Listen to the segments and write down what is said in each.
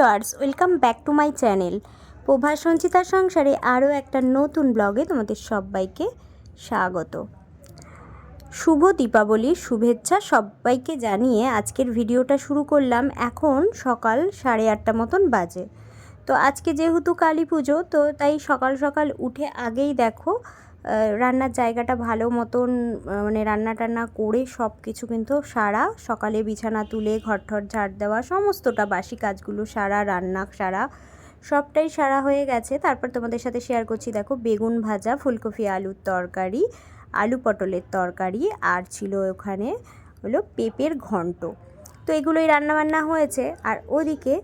Hello viewers, welcome back to my channel. Prabha সঞ্চিতার সংসারে আরও একটা নতুন ব্লগে তোমাদের সবাইকে স্বাগত। শুভ দীপাবলির শুভেচ্ছা সবাইকে জানিয়ে আজকের ভিডিওটা শুরু করলাম এখন সকাল সাড়ে আটটা মতন বাজে। তো আজকে যেহেতু কালী পুজো, তো তাই সকাল সকাল উঠে আগেই দেখো রান্নার জায়গাটা ভালো মতন মানে রান্না টান্না করে সব কিছু কিন্তু সারা, সকালে বিছানা তুলে ঘর ঠর ঝাড় দেওয়া, সমস্তটা বাসি কাজগুলো সারা, রান্না সারা, সবটাই সারা হয়ে গেছে। তারপর তোমাদের সাথে শেয়ার করছি, দেখো বেগুন ভাজা, ফুলকপি আলুর তরকারি, আলু পটলের তরকারি, আর ছিল ওখানে হলো পেঁপের ঘন্ট। তো এগুলোই রান্নাবান্না হয়েছে। আর ওদিকে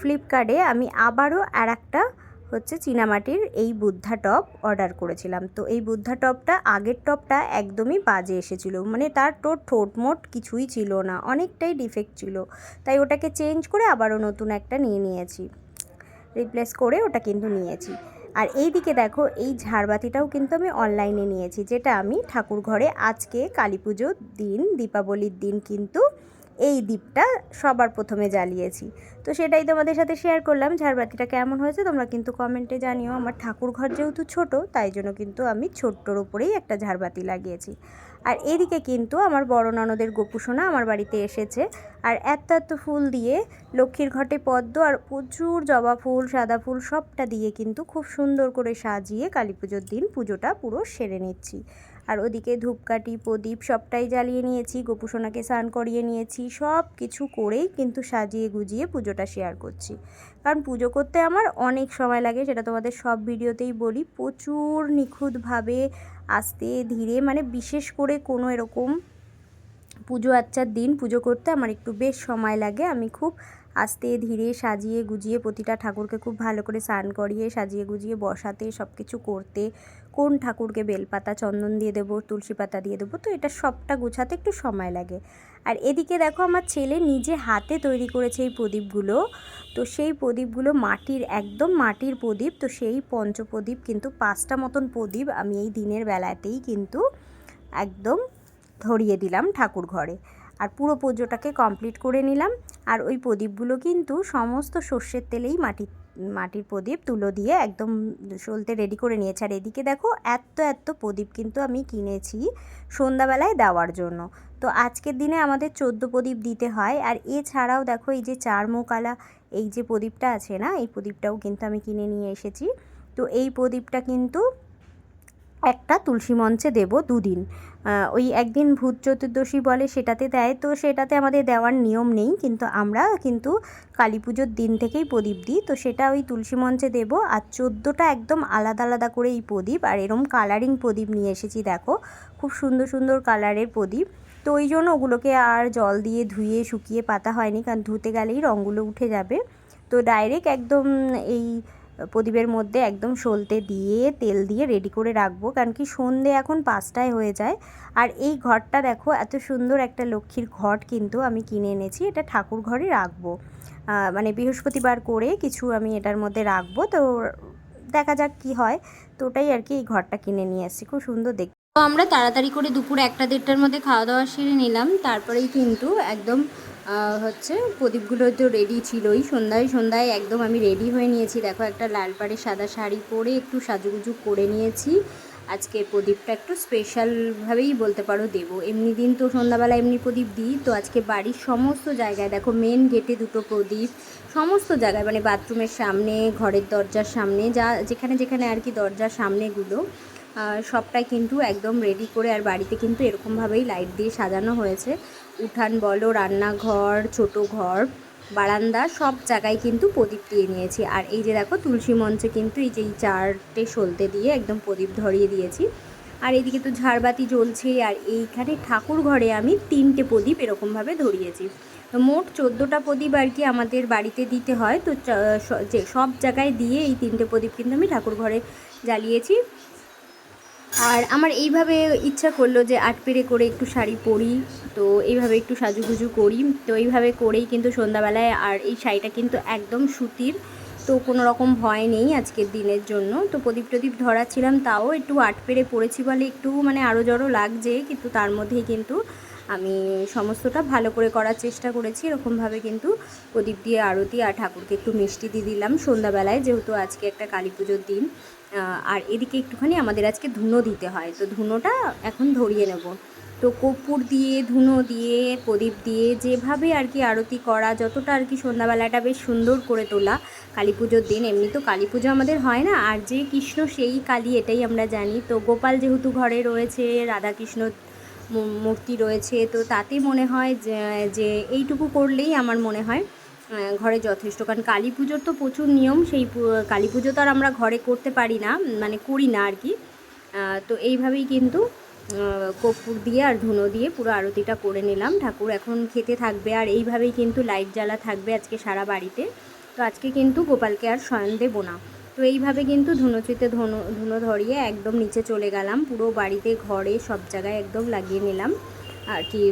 ফ্লিপকার্টে আমি আবারও আর একটা হচ্ছে চীনামাটির এই বুদ্ধা টপ অর্ডার করেছিলাম। তো এই বুদ্ধা টপটা আগের টপটা একদমই বাজে এসেছিল। মানে তার তো ঠোঁট মোট কিছুই ছিল না, অনেকটাই ডিফেক্ট ছিল। তাই ওটাকে চেঞ্জ করে আবারও নতুন একটা নিয়ে নিয়েছি। রিপ্লেস করে ওটা কিন্তু নিয়েছি। আর এই দিকে দেখো, এই ঝাড়বাতিটাও কিন্তু আমি অনলাইনে নিয়েছি, যেটা আমি ঠাকুর ঘরে আজকে কালী পুজোর দিন, দীপাবলির দিন কিন্তু এই দ্বীপটা সবার প্রথমে জ্বালিয়েছি। তো সেটাই তোমাদের সাথে শেয়ার করলাম ঝাড়বাতিটা কেমন হয়েছে তোমরা কিন্তু কমেন্টে জানিও। আমার ঠাকুর ঘর যেহেতু ছোট, তাই জন্য কিন্তু আমি ছোট্টর ওপরেই একটা ঝাড়বাতি লাগিয়েছি। আর এদিকে কিন্তু আমার বড় ননদের গোপুসোনা আমার বাড়িতে এসেছে। আর এত এত ফুল দিয়ে লক্ষ্মীর ঘটে পদ্ম আর প্রচুর জবা ফুল, সাদা ফুল সবটা দিয়ে কিন্তু খুব সুন্দর করে সাজিয়ে কালী পুজোর দিন পুজোটা পুরো সেরে নিচ্ছি। আর ওদিকে ধূপকাঠি, প্রদীপ সবটাই জ্বালিয়ে নিয়েছি, গোপুসোনাকে স্নান করিয়ে নিয়েছি, সব কিছু করেই কিন্তু সাজিয়ে গুজিয়ে পুজোটা শেয়ার করছি। কারণ পুজো করতে আমার অনেক সময় লাগে, সেটা তোমাদের সব ভিডিওতেই বলি, প্রচুর নিখুঁতভাবে আস্তে ধীরে মানে বিশেষ করে কোনো এরকম পুজো আচ্চার দিন পুজো করতে আমার একটু বেশ সময় লাগে। আমি খুব আস্তে ধীরে সাজিয়ে গুজিয়ে প্রতিটা ঠাকুরকে খুব ভালো করে স্নান করিয়ে, সাজিয়ে গুজিয়ে বসাতে সব কিছু করতে কোন ঠাকুরকে বেলপাতা, চন্দন দিয়ে দেবো, তুলসী পাতা দিয়ে দেবো, তো এটা সবটা গোছাতে একটু সময় লাগে। আর এদিকে দেখো আমার ছেলে নিজে হাতে তৈরি করেছে এই প্রদীপগুলো। তো সেই প্রদীপগুলো মাটির, একদম মাটির প্রদীপ, তো সেই পঞ্চপ্রদীপ কিন্তু পাঁচটা মতন প্রদীপ আমি এই দিনের বেলাতেই কিন্তু একদম ধরিয়ে দিলাম ঠাকুর ঘরে। আর পুরো পুজোটাকে কমপ্লিট করে নিলাম। আর ওই প্রদীপগুলো কিন্তু সমস্ত সর্ষের তেলেই মাটি, মাটির প্রদীপ তুলো দিয়ে একদম সলতে রেডি করে নিয়েছে। আর এদিকে দেখো এত এত প্রদীপ কিন্তু আমি কিনেছি সন্ধ্যাবেলায় দেওয়ার জন্য। তো আজকের দিনে আমাদের চোদ্দ প্রদীপ দিতে হয়। আর এছাড়াও দেখো, এই যে চার মুখালা এই যে প্রদীপটা আছে না, এই প্রদীপটাও কিন্তু আমি কিনে নিয়ে এসেছি। তো এই প্রদীপটা কিন্তু একটা তুলসী মঞ্চে দেব দুদিন। ওই একদিন ভূত চতুর্দশী বলে সেটাতে দেয়, তো সেটাতে আমাদের দেওয়ার নিয়ম নেই, কিন্তু আমরা কিন্তু কালী পুজোর দিন থেকেই প্রদীপ দিই, তো সেটা ওই তুলসী মঞ্চে দেব। আর চোদ্দোটা একদম আলাদা আলাদা করে এই প্রদীপ, আর এরম কালারিং প্রদীপ নিয়ে এসেছি, দেখো। খুব সুন্দর সুন্দর কালারের প্রদীপ। তো ওই জন্য ওগুলোকে আর জল দিয়ে ধুয়ে, শুকিয়ে পাতা হয়নি, কারণ ধুতে গেলেই রঙগুলো উঠে যাবে। তো ডাইরেক্ট একদম এই প্রদীপের মধ্যে একদম সলতে দিয়ে, তেল দিয়ে রেডি করে রাখব। কারণ কি সন্ধে এখন পাঁচটায় হয়ে যায়। আর এই ঘরটা দেখো, এত সুন্দর একটা লক্ষ্মীর ঘট কিন্তু আমি কিনে এনেছি। এটা ঠাকুর ঘরে রাখব। মানে বৃহস্পতিবার করে কিছু আমি এটার মধ্যে রাখব। তো দেখা যাক কি হয়। তো ওটাই আর কি এই ঘরটা কিনে নিয়ে আসছি খুব সুন্দর দেখতে তো আমরা তাড়াতাড়ি করে দুপুর একটা দেড়টার মধ্যে খাওয়া দাওয়া সেরে নিলাম। তারপরেই কিন্তু একদম হচ্ছে প্রদীপগুলো তো রেডি ছিলই। সন্ধ্যায় সন্ধ্যায় একদম আমি রেডি হয়ে নিয়েছি। দেখো, একটা লাল পাড়ে সাদা শাড়ি পরে একটু সাজুগুজু করে নিয়েছি। আজকে প্রদীপটা একটু স্পেশালভাবেই বলতে পারো দেবো। এমনি দিন তো সন্ধ্যাবেলা এমনি প্রদীপ দিই। তো আজকে বাড়ির সমস্ত জায়গায় দেখো মেন গেটে দুটো প্রদীপ। সমস্ত জায়গায় মানে বাথরুমের সামনে, ঘরের দরজার সামনে, যা যেখানে যেখানে আর কি দরজার সামনেগুলো সবটাই কিন্তু একদম রেডি করে আর বাড়িতে কিন্তু এরকমভাবেই লাইট দিয়ে সাজানো হয়েছে। উঠান বলো, রান্নাঘর, ছোট ঘর, বারান্দা, সব জায়গায় কিন্তু প্রদীপ দিয়ে নিয়েছি। আর এই যে দেখো, তুলসী মঞ্চে কিন্তু এই যে এই চারটে সলতে দিয়ে একদম প্রদীপ ধরিয়ে দিয়েছি। আর এদিকে তো ঝাড়বাতি জ্বলছে, আর এইখানে ঠাকুর ঘরে আমি তিনটে প্রদীপ এরকমভাবে ধরিয়েছি। মোট চোদ্দোটা প্রদীপ আর কি আমাদের বাড়িতে দিতে হয়। তো যে সব জায়গায় দিয়ে এই তিনটে প্রদীপ কিন্তু আমি ঠাকুর ঘরে জ্বালিয়েছি। আর আমার এইভাবে ইচ্ছা করল যে আট পেরে করে একটু শাড়ি পরি, তো এইভাবে একটু সাজুগুজু করি। তো এইভাবে করেই কিন্তু সন্ধ্যাবেলায় আর এই শাড়িটা কিন্তু একদম সুতির, তো কোনো রকম ভয় নেই আজকের দিনের জন্য। তো প্রদীপ টদীপ ধরাচ্ছিলাম, তাও একটু আট পেরে পড়েছি বলে একটু মানে আরও জড়ো লাগছে, কিন্তু তার মধ্যেই কিন্তু আমি সমস্তটা ভালো করে করার চেষ্টা করেছি। এরকমভাবে কিন্তু প্রদীপ দিয়ে আরতি আর ঠাকুরকে একটু মিষ্টি দিয়ে দিলাম সন্ধ্যাবেলায়, যেহেতু আজকে একটা কালী পুজোর দিন। আর এদিকে একটুখানি আমাদের আজকে ধুনো দিতে হয়। তো ধুনোটা এখন ধরিয়ে নেব। তো কর্পূর দিয়ে, ধুনো দিয়ে, প্রদীপ দিয়ে, যেভাবে আর কি আরতি করা, যতটা আর কি সন্ধ্যাবেলাটা বেশ সুন্দর করে তোলা, কালী পুজোর দিন, এমনি তো কালী পুজো আমাদের হয় না। আর যে কৃষ্ণ, সেই কালী, এটাই আমরা জানি। তো গোপাল যেহেতু ঘরে রয়েছে, রাধাকৃষ্ণ মূর্তি রয়েছে, তো তাতে মনে হয় যে এইটুকু করলেই আমার মনে হয় ঘরে যথেষ্ট। কারণ কালী পুজোর তো প্রচুর নিয়ম, সেই কালী পুজো তো আর আমরা ঘরে করতে পারি না মানে করি না আর কি। তো এইভাবেই কিন্তু কর্পূর দিয়ে আর ধুনো দিয়ে পুরো আরতিটা করে নিলাম। ঠাকুর এখন খেতে থাকবে আর এইভাবেই কিন্তু লাইট জ্বালা থাকবে আজকে সারা বাড়িতে। তো আজকে কিন্তু গোপালকে আর শয়ন দেবো না। তো এইভাবে কিন্তু ধুনোচিতে ধুনো ধুনো ধরিয়ে একদম নিচে চলে গেলাম। পুরো বাড়িতে, ঘরে, সব জায়গায় একদম লাগিয়ে নিলাম। আর কি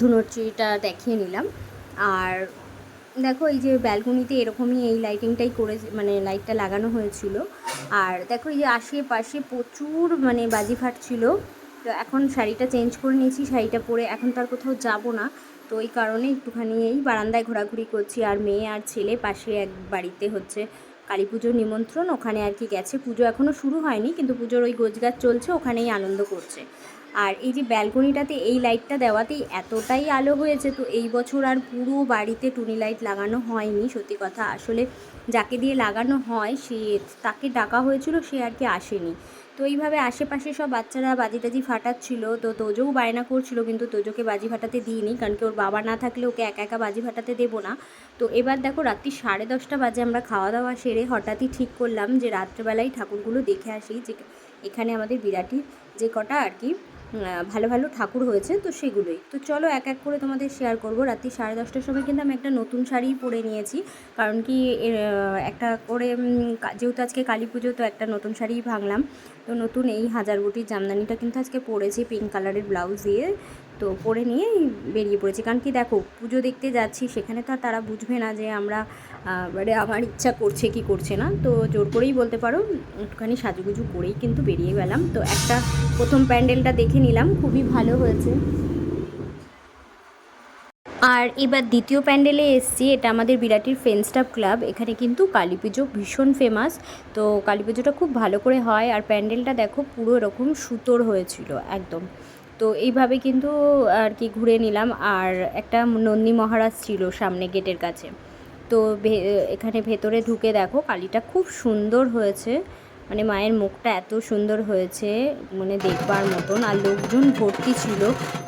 ধুনোচিটা দেখিয়ে নিলাম। আর দেখো, এই যে ব্যালকনিতে এরকমই এই লাইটিংটাই করে মানে লাইটটা লাগানো হয়েছিল। আর দেখো, এই যে আশেপাশে প্রচুর মানে বাজি ফাটছিল তো এখন শাড়িটা চেঞ্জ করে নিয়েছি, শাড়িটা পরে এখন তার কোথাও যাব না। তো ওই কারণে একটুখানি এই বারান্দায় ঘোরাঘুরি করছি। আর মেয়ে আর ছেলে পাশে এক বাড়িতে হচ্ছে কালী পুজোর নিমন্ত্রণ। ওখানে আর কি গেছে। পুজো এখনও শুরু হয়নি, কিন্তু পুজোর ওই গোছগাছ চলছে, ওখানেই আনন্দ করছে। আর এই যে ব্যালকনিটাতে এই লাইটটা দেওয়াতেই এতটাই আলো হয়েছে, তো এই বছর আর পুরো বাড়িতে টুনি লাইট লাগানো হয়নি, সত্যি কথা। আসলে যাকে দিয়ে লাগানো হয়, সে তাকে ডাকা হয়েছিল, সে আর কি আসেনি। তো এইভাবে আশেপাশে সব বাচ্চারা বাজি টাজি ফাটাচ্ছিল, তো তোজোও বায়না করছিল, কিন্তু তোজোকে বাজি ফাটাতে দিইনি, কারণ কি ওর বাবা না থাকলে ওকে একা একা বাজি ফাটাতে দেবো না। তো এবার দেখো রাত্রি সাড়ে দশটা বাজে আমরা খাওয়া দাওয়া সেরে হঠাৎই ঠিক করলাম যে রাত্রেবেলায় ঠাকুরগুলো দেখে আসি, যে এখানে আমাদের বিরাটি যে কটা আর কি ভালো ভালো ঠাকুর হয়েছে, তো সেগুলোই। তো চলো এক এক করে তোমাদের শেয়ার করব। রাত্রি সাড়ে দশটার সময় কিন্তু আমি একটা নতুন শাড়িই পরে নিয়েছি। কারণ কি একটা করে যেহেতু আজকে কালী পুজো, তো একটা নতুন শাড়িই ভাঙলাম। তো নতুন এই হাজার গুটির জামদানিটা কিন্তু আজকে পরেছি পিঙ্ক কালারের ব্লাউজ দিয়ে। তো পরে নিয়ে বেরিয়ে পড়েছি। কারণ কি দেখো, পুজো দেখতে যাচ্ছি, সেখানে তো আর তারা বুঝবে না যে আমরা মানে আমার ইচ্ছা করছে কি করছে না। তো জোর করেই বলতে পারো, একটুখানি সাজুগুজু করেই কিন্তু বেরিয়ে গেলাম। তো একটা প্রথম প্যান্ডেলটা দেখে নিলাম, খুবই ভালো হয়েছে। আর এবার দ্বিতীয় প্যান্ডেলে এসছি, এটা আমাদের বিরাটির ফ্রেন্ডস স্টাফ ক্লাব এখানে কিন্তু কালী পুজো ভীষণ ফেমাস তো কালী পুজোটা খুব ভালো করে হয়, আর প্যান্ডেলটা দেখো পুরো এরকম সুতোর হয়েছিল, একদম। তো এইভাবে কিন্তু আর কি ঘুরে নিলাম। আর একটা নন্দী মহারাজ ছিল সামনে গেটের কাছে। তো এখানে ভেতরে ঢুকে দেখো কালীটা খুব সুন্দর হয়েছে। মানে মায়ের মুখটা এত সুন্দর হয়েছে মানে দেখবার মতন। আর লোকজন ভর্তি ছিল।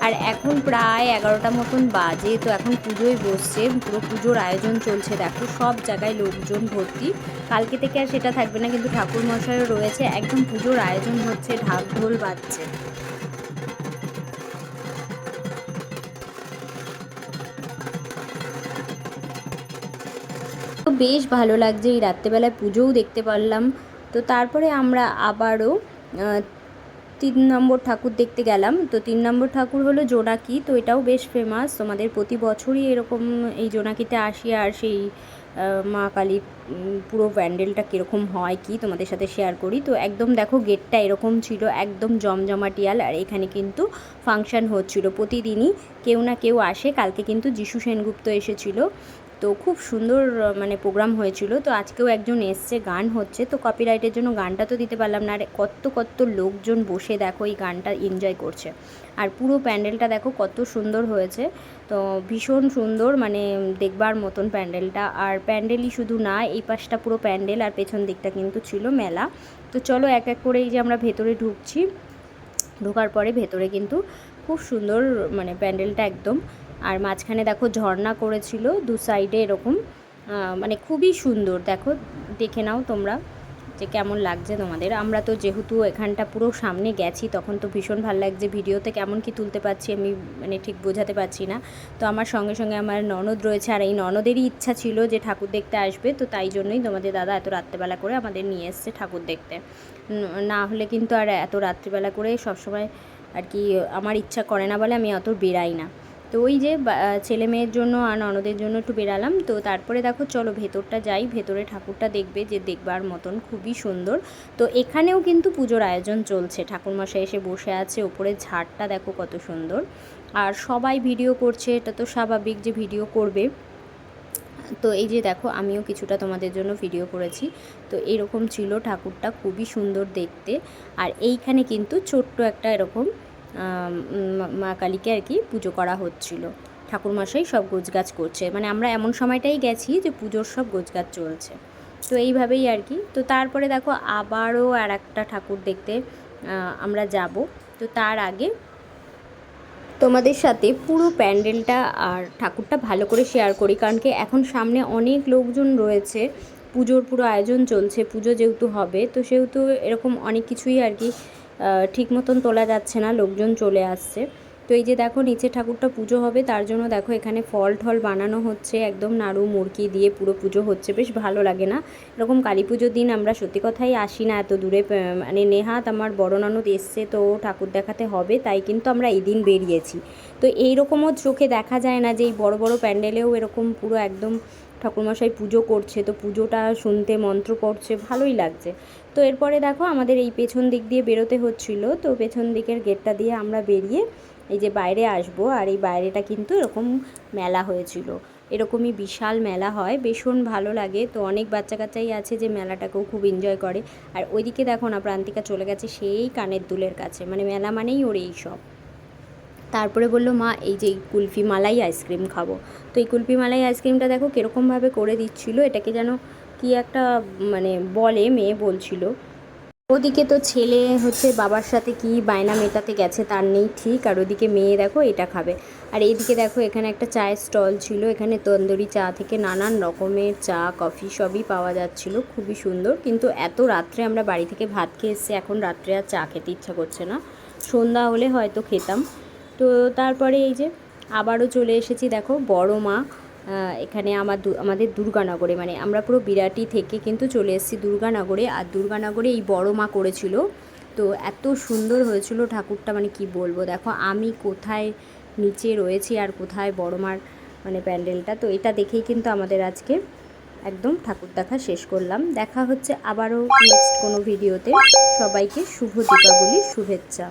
আর এখন প্রায় এগারোটা মতন বাজে। তো এখন পুজোয় বসছে, পুরো পুজোর আয়োজন চলছে। দেখো সব জায়গায় লোকজন ভর্তি। কালকে থেকে আর সেটা থাকবে না। কিন্তু ঠাকুর মশাইও রয়েছে। একদম পুজোর আয়োজন হচ্ছে ঢাক ঢোল বাজছে। বেশ ভালো লাগছে। এই রাত্রেবেলায় পুজোও দেখতে পারলাম। তো তারপরে আমরা আবারও তিন নম্বর ঠাকুর দেখতে গেলাম। তো তিন নম্বর ঠাকুর হলো জোনাকি। তো এটাও বেশ ফেমাস তোমাদের প্রতি বছরই এরকম এই জোনাকিতে আসি আর সেই মা কালী পুরো প্যান্ডেলটা কীরকম হয় কি তোমাদের সাথে শেয়ার করি। তো একদম দেখো গেটটা এরকম ছিল, একদম জমজমাটিয়াল। আর এখানে কিন্তু ফাংশন হচ্ছিল প্রতিদিনই। কেউ না কেউ আসে। কালকে কিন্তু যিশু সেনগুপ্ত এসেছিল। তো খুব সুন্দর মানে প্রোগ্রাম হয়েছিল। তো আজকেও একজন এসছে, গান হচ্ছে। তো কপিরাইটের জন্য গানটা তো দিতে পারলাম না। আর কত কত লোকজন বসে দেখো এই গানটা এনজয় করছে। আর পুরো প্যান্ডেলটা দেখো কত সুন্দর হয়েছে। তো ভীষণ সুন্দর মানে দেখবার মতন প্যান্ডেলটা। আর প্যান্ডেলই শুধু না, এই পাশটা পুরো প্যান্ডেল আর পেছন দিকটা কিন্তু ছিল মেলা। তো চলো এক এক করে এই যে আমরা ভেতরে ঢুকছি। ঢোকার পরে ভেতরে কিন্তু খুব সুন্দর মানে প্যান্ডেলটা একদম। আর মাঝখানে দেখো ঝর্ণা করেছিল, দু সাইডে এরকম। মানে খুবই সুন্দর। দেখো, দেখে নাও তোমরা যে কেমন লাগছে তোমাদের। আমরা তো যেহেতু এখানটা পুরো সামনে গেছি, তখন তো ভীষণ ভালো লাগছে ভিডিওতে। কেমন কি তুলতে পারছি আমি মানে ঠিক বোঝাতে পারছি না। তো আমার সঙ্গে সঙ্গে আমার ননদ রয়েছে, আর এই ননদেরই ইচ্ছা ছিল যে ঠাকুর দেখতে আসবে। তো তাই জন্যই তোমাদের দাদা এত রাত্রেবেলা করে আমাদের নিয়ে এসছে ঠাকুর দেখতে। না হলে কিন্তু আর এত রাত্রিবেলা করে সবসময় আর কি আমার ইচ্ছা করে না বলে আমি অত বেরাই না। তো ওই যে ছেলে মেয়ের জন্য আর ননদের জন্য একটু বেরালাম। তো তারপরে দেখো, চলো ভেতরটা যাই। ভেতরে ঠাকুরটা দেখবে যে দেখবার মতন খুবই সুন্দর। তো এখানেও কিন্তু পুজোর আয়োজন চলছে। ঠাকুরমশাই এসে বসে আছে। ওপরে ঝাড়টা দেখো কত সুন্দর। আর সবাই ভিডিও করছে, এটা তো স্বাভাবিক যে ভিডিও করবে। তো এই যে দেখো, আমিও কিছুটা তোমাদের জন্য ভিডিও করেছি। তো এরকম ছিল ঠাকুরটা, খুবই সুন্দর দেখতে। আর এইখানে কিন্তু ছোট্ট একটা এরকম মা- কালীকে আর কি পুজো করা হচ্ছিল। ঠাকুরমশাই সব গোছগাছ করছে। মানে আমরা এমন সময়টাই গেছি যে পুজোর সব গোছগাছ চলছে। তো এইভাবেই আর কি। তো তারপরে দেখো আবারও আর একটা ঠাকুর দেখতে আমরা যাব। তো তার আগে তোমাদের সাথে পুরো প্যান্ডেলটা আর ঠাকুরটা ভালো করে শেয়ার করি। কারণ কি এখন সামনে অনেক লোকজন রয়েছে। পুজোর পুরো আয়োজন চলছে। পুজো যেহেতু হবে, তো সেহেতু এরকম অনেক কিছুই আর কি ঠিক মতন তোলা যাচ্ছে না, লোকজন চলে আসছে। তো এই যে দেখো নিচে ঠাকুরটা পুজো হবে, তার জন্য দেখো এখানে ফল ঠল বানানো হচ্ছে, একদম নাড়ু মুরকি দিয়ে পুরো পুজো হচ্ছে, বেশ ভালো লাগে না। এরকম কালী পুজোর দিন আমরা সত্যি কথাই আসি না, এত দূরে মানে নেহাত আমার বড় ননদ এসছে তো ঠাকুর দেখাতে হবে, তাই কিন্তু আমরা এই দিন বেরিয়েছি। তো এইরকমও চোখে দেখা যায় না যে এই বড় বড় প্যান্ডেলেও এরকম পুরো একদম ঠাকুরমশাই পুজো করছে, তো পুজোটা শুনতে মন্ত্র পড়ছে, ভালোই লাগছে। তো এরপরে দেখো আমাদের এই পেছন দিক দিয়ে বেরোতে হচ্ছিল। তো পেছন দিকের গেটটা দিয়ে আমরা বেরিয়ে এই যে বাইরে আসব। আর এই বাইরেটা কিন্তু এরকম মেলা হয়েছিল। এরকমই বিশাল মেলা হয়। ভীষণ ভালো লাগে। তো অনেক বাচ্চা কাচ্চাই আছে যে মেলাটাকেও খুব এনজয় করে। আর ওইদিকে দেখো না, প্রান্তিকা চলে গেছে সেই কানের দুলের কাছে। মানে মেলা মানেই ওর এই সব। তারপরে বলল, মা, এই যে কুলফি মালাই আইসক্রিম খাব। তো এই কুলফি মালাই আইসক্রিমটা দেখো কীরকমভাবে করে দিচ্ছিল। এটাকে যেন কি একটা মানে বলে, মেয়ে বলছিল। ওদিকে তো ছেলে হচ্ছে বাবার সাথে কি বায়না মেটাতে গেছে তার নেই ঠিক, আর ওদিকে মেয়ে দেখো এটা খাবে। আর এইদিকে দেখো এখানে একটা চায়ের স্টল ছিল, এখানে তন্দুরি চা থেকে নানান রকমের চা, কফি সবই পাওয়া যাচ্ছিল, খুবই সুন্দর। কিন্তু এত রাত্রে আমরা বাড়ি থেকে ভাত খেয়ে এসেছি, এখন রাত্রে আর চা খেতে ইচ্ছা করছে না। সন্ধ্যা হলে হয়তো খেতাম। তো তারপরে এই যে আবারও চলে এসেছি দেখো বড় মা। এখানে আমার আমাদের দুর্গানগরে মানে আমরা পুরো বিরাটি থেকে কিন্তু চলে এসেছি দুর্গানগরে, আর দুর্গানগরে এই বড় মা করেছিল। তো এত সুন্দর হয়েছিল ঠাকুরটা মানে কি বলব? দেখো, আমি কোথায় নিচে রয়েছি আর কোথায় বড় মার মানে প্যান্ডেলটা, তো এটা দেখেই কিন্তু আমাদের আজকে একদম ঠাকুর দেখা শেষ করলাম। দেখা হচ্ছে আবারও নেক্সট কোনো ভিডিওতে সবাইকে শুভ দীপাবলির শুভেচ্ছা।